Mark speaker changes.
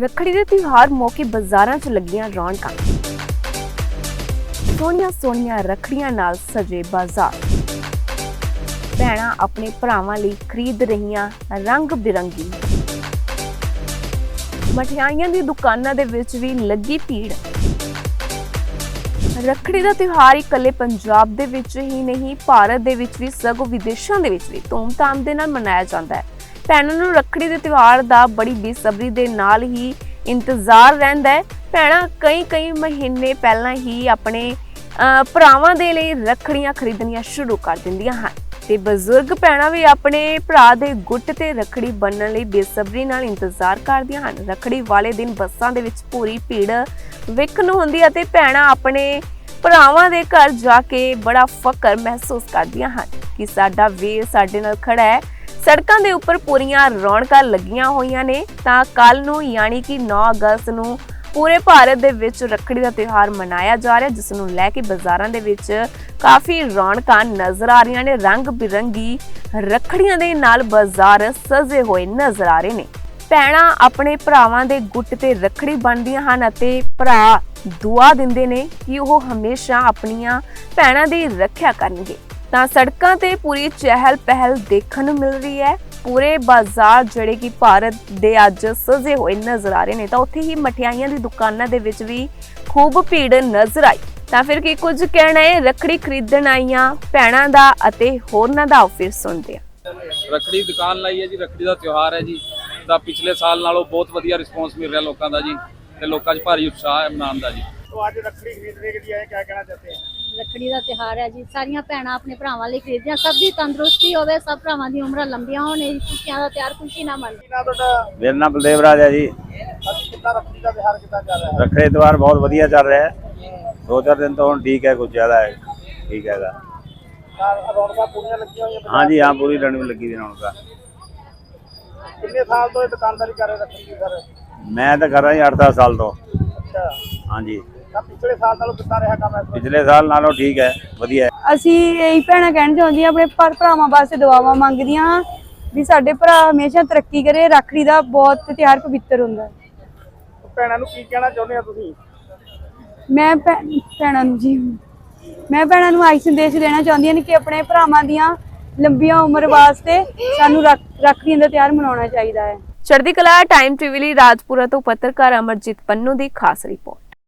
Speaker 1: ਰੱਖੜੀ ਦੇ ਤਿਉਹਾਰ ਮੌਕੇ ਬਾਜ਼ਾਰਾਂ 'ਚ ਲੱਗੀਆਂ ਰੌਣਕਾਂ। ਸੋਹਣੀਆਂ ਸੋਹਣੀਆਂ ਰੱਖੜੀਆਂ ਨਾਲ ਸਜੇ ਬਾਜ਼ਾਰ। ਭੈਣਾਂ ਆਪਣੇ ਭਰਾਵਾਂ ਲਈ ਖਰੀਦ ਰਹੀਆਂ ਰੰਗ ਬਿਰੰਗੀ ਮਠਿਆਈਆਂ ਦੀ ਦੁਕਾਨਾਂ ਦੇ ਵਿੱਚ ਵੀ ਲੱਗੀ ਭੀੜ। ਰੱਖੜੀ ਦਾ ਤਿਉਹਾਰ ਇਕੱਲੇ ਪੰਜਾਬ ਦੇ ਵਿੱਚ ਹੀ ਨਹੀਂ, ਭਾਰਤ ਦੇ ਵਿੱਚ ਵੀ, ਸਗੋਂ ਵਿਦੇਸ਼ਾਂ ਦੇ ਵਿੱਚ ਵੀ ਧੂਮਧਾਮ ਦੇ ਨਾਲ ਮਨਾਇਆ ਜਾਂਦਾ ਹੈ। ਭੈਣਾਂ ਨੂੰ ਰੱਖੜੀ ਦੇ ਤਿਉਹਾਰ ਦਾ ਬੜੀ ਬੇਸਬਰੀ ਦੇ ਨਾਲ ਹੀ ਇੰਤਜ਼ਾਰ ਰਹਿੰਦਾ ਹੈ। ਭੈਣਾਂ ਕਈ ਕਈ ਮਹੀਨੇ ਪਹਿਲਾਂ ਹੀ ਆਪਣੇ ਭਰਾਵਾਂ ਦੇ ਲਈ ਰੱਖੜੀਆਂ ਖਰੀਦਣੀਆਂ ਸ਼ੁਰੂ ਕਰ ਦਿੰਦੀਆਂ ਹਨ। ਤੇ ਬਜ਼ੁਰਗ ਭੈਣਾਂ ਵੀ ਆਪਣੇ ਭਰਾ ਦੇ ਗੁੱਟ ਤੇ ਰੱਖੜੀ ਬੰਨਣ ਲਈ ਬੇਸਬਰੀ ਨਾਲ ਇੰਤਜ਼ਾਰ ਕਰਦੀਆਂ ਹਨ। ਰੱਖੜੀ ਵਾਲੇ ਦਿਨ ਬੱਸਾਂ ਦੇ ਵਿੱਚ ਪੂਰੀ ਭੀੜ ਵੇਖਣ ਨੂੰ ਹੁੰਦੀ ਹੈ ਅਤੇ ਭੈਣਾਂ ਆਪਣੇ ਭਰਾਵਾਂ ਦੇ ਘਰ ਜਾ ਕੇ ਬੜਾ ਫਕਰ ਮਹਿਸੂਸ ਕਰਦੀਆਂ ਹਨ ਕਿ ਸਾਡਾ ਵੀਰ ਸਾਡੇ ਨਾਲ ਖੜਾ ਹੈ। ਸੜਕਾਂ ਦੇ ਉੱਪਰ ਪੂਰੀਆਂ ਰੌਣਕਾਂ ਲੱਗੀਆਂ ਹੋਈਆਂ ਨੇ, ਤਾਂ ਕੱਲ ਨੂੰ ਯਾਨੀ ਕਿ 9 ਅਗਸਤ ਨੂੰ ਪੂਰੇ ਭਾਰਤ ਦੇ ਵਿੱਚ ਰੱਖੜੀ ਦਾ ਤਿਉਹਾਰ ਮਨਾਇਆ ਜਾ ਰਿਹਾ, ਜਿਸ ਨੂੰ ਲੈ ਕੇ ਬਾਜ਼ਾਰਾਂ ਦੇ ਵਿੱਚ ਕਾਫੀ ਰੌਣਕਾਂ ਨਜ਼ਰ ਆ ਰਹੀਆਂ ਨੇ। ਰੰਗ ਬਿਰੰਗੀ ਰੱਖੜੀਆਂ ਦੇ ਨਾਲ ਬਾਜ਼ਾਰ ਸਜੇ ਹੋਏ ਨਜ਼ਰ ਆ ਰਹੇ ਨੇ। ਭੈਣਾਂ ਆਪਣੇ ਭਰਾਵਾਂ ਦੇ ਗੁੱਟ ਤੇ ਰੱਖੜੀ ਬੰਨ੍ਹਦੀਆਂ ਹਨ ਅਤੇ ਭਰਾ ਦੁਆ ਦਿੰਦੇ ਨੇ ਕਿ ਉਹ ਹਮੇਸ਼ਾ ਆਪਣੀਆਂ ਭੈਣਾਂ ਦੀ ਰੱਖਿਆ ਕਰਨਗੇ। ਤਾਂ ਸੜਕਾਂ ਤੇ ਪੂਰੀ ਚਹਿਲ ਪਹਿਲ ਦੇਖਣ ਨੂੰ ਮਿਲ ਰਹੀ ਹੈ। ਪੂਰੇ ਬਾਜ਼ਾਰ ਜਿਹੜੇ ਕਿ ਭਾਰਤ ਦੇ ਅੱਜ ਸਜੇ ਹੋਏ ਨਜ਼ਰ ਆ ਰਹੇ ਨੇ, ਤਾਂ ਉੱਥੇ ਹੀ ਮਠਿਆਈਆਂ ਦੀ ਦੁਕਾਨਾਂ ਦੇ ਵਿੱਚ ਵੀ ਖੂਬ ਭੀੜ ਨਜ਼ਰ ਆਈ। ਤਾਂ ਫਿਰ ਕੀ ਕੁਝ ਕਹਿਣਾ ਹੈ? ਰੱਖੜੀ ਖਰੀਦਣ ਆਈਆਂ ਭੈਣਾਂ ਦਾ ਅਤੇ ਹੋਰਨਾਂ ਦਾ ਫਿਰ ਸੁਣਦੇ ਆ
Speaker 2: ਰੱਖੜੀ ਦੁਕਾਨ ਲਾਈ ਹੈ ਜੀ, ਰੱਖੜੀ ਦਾ ਤਿਉਹਾਰ ਹੈ ਜੀ। ਦਾ ਪਿਛਲੇ ਸਾਲ ਨਾਲੋਂ ਬਹੁਤ ਵਧੀਆ ਰਿਸਪੌਂਸ ਮਿਲ ਰਿਹਾ ਲੋਕਾਂ ਦਾ ਜੀ, ਤੇ ਲੋਕਾਂ 'ਚ ਭਾਰੀ ਉਤਸ਼ਾਹ ਹੈ, ਮਨਾਉਣ ਦਾ ਜੀ।
Speaker 3: तो आज रखड़ी खरीदने के लिए आए क्या कहना चाहते हैं
Speaker 4: ਰੱਖੜੀ ਦਾ ਤਿਹਾਰ ਹੈ ਜੀ ਸਾਰੀਆਂ ਭੈਣਾਂ ਆਪਣੇ ਭਰਾਵਾਂ ਲਈ ਖਰੀਦਦੀਆਂ ਸਭ ਦੀ ਤੰਦਰੁਸਤੀ ਹੋਵੇ ਸਭ ਭਰਾਵਾਂ ਦੀ ਉਮਰਾਂ ਲੰਬੀਆਂ ਹੋਣ ਇਹ ਖੁਸ਼ੀਆਂ ਦਾ ਤਿਆਰ ਖੁਸ਼ੀ ਨਾਲ ਮਨ
Speaker 3: ਕੀ ਨਾ ਤੁਹਾਡਾ
Speaker 5: ਮੇਰਾ ਨਾਮ ਬਲਦੇਵ ਰਾਜ ਹੈ ਜੀ
Speaker 3: ਅੱਜ ਕਿੱਦਾਂ ਰੱਖੜੀ ਦਾ ਤਿਉਹਾਰ ਕਿੱਦਾਂ ਚੱਲ ਰਿਹਾ ਹੈ
Speaker 5: ਰੱਖੜੀ ਤਿਉਹਾਰ ਬਹੁਤ ਵਧੀਆ ਚੱਲ ਰਿਹਾ ਹੈ ਦੋ ਚਾਰ ਦਿਨ ਤੋਂ ਹੁਣ ਠੀਕ ਹੈ ਕੁਝ ਜ਼ਿਆਦਾ ਹੈ ਠੀਕ ਹੈਗਾ
Speaker 3: ਤਾਂ ਰੌਣਕਾਂ ਪੂਰੀਆਂ ਲੱਗੀਆਂ ਹੋਈਆਂ ਬਾਜ਼ਾਰ
Speaker 5: ਹਾਂਜੀ ਹਾਂ ਪੂਰੀ ਰਣ ਲੱਗੀ ਦੀ ਰੌਣਕਾਂ
Speaker 3: ਕਿੰਨੇ ਸਾਲ ਤੋਂ ਇਹ ਦੁਕਾਨਦਾਰੀ ਕਰ ਰਹੇ ਰੱਖੜੀ ਦੀ ਸਰ
Speaker 5: ਮੈਂ ਤਾਂ ਕਰ ਰਿਹਾ ਜੀ 8-10 ਸਾਲ ਤੋਂ
Speaker 3: ਅੱਛਾ
Speaker 5: ਹਾਂਜੀ
Speaker 3: ਤਾਂ ਪਿਛਲੇ ਸਾਲ ਨਾਲੋਂ ਕਿੱਦਾਂ ਰਿਹਾ ਕੰਮ ਇਸ ਵਾਰ?
Speaker 5: ਪਿਛਲੇ ਸਾਲ ਨਾਲੋਂ ਠੀਕ ਹੈ ਵਧੀਆ ਹੈ।
Speaker 6: ਅਸੀਂ ਇਹੀ ਭੈਣਾਂ ਕਹਿਣਾ ਚਾਹੁੰਦੀਆਂ ਆਪਣੇ ਪਰ ਭਰਾਵਾਂ ਵਾਸਤੇ ਦੁਆਵਾਂ ਮੰਗਦੀਆਂ ਹਾਂ ਵੀ ਸਾਡੇ ਭਰਾ ਹਮੇਸ਼ਾ ਤਰੱਕੀ ਕਰੇ ਰੱਖੜੀ ਦਾ ਬਹੁਤ ਤਿਉਹਾਰ ਪਵਿੱਤਰ ਹੁੰਦਾ ਹੈ।
Speaker 3: ਭੈਣਾਂ ਨੂੰ ਕੀ ਕਹਿਣਾ ਚਾਹੁੰਦੇ ਆ ਤੁਸੀਂ?
Speaker 6: ਮੈਂ ਭੈ- ਭੈਣਾਂ ਨੂੰ ਜੀ ਮੈਂ ਭੈਣਾਂ ਨੂੰ ਆਈ ਸੰਦੇਸ਼ ਦੇਣਾ ਚਾਹੁੰਦੀ ਹਾਂ ਕਿ ਆਪਣੇ ਭਰਾਵਾਂ ਦੀਆਂ ਲੰਬੀਆਂ ਉਮਰ ਵਾਸਤੇ ਸਾਨੂੰ ਰੱਖ- ਰੱਖੜੀ ਦਾ ਤਿਉਹਾਰ ਮਨਾਉਣਾ ਚਾਹੀਦਾ ਹੈ।
Speaker 1: ਚੜ੍ਹਦੀ ਕਲਾ ਟਾਈਮ ਟੀਵੀ ਲਈ ਰਾਜਪੁਰਾ ਤੋਂ ਪੱਤਰਕਾਰ ਅਮਰਜੀਤ ਪੰਨੂ ਦੀ ਖਾਸ ਰਿਪੋਰਟ।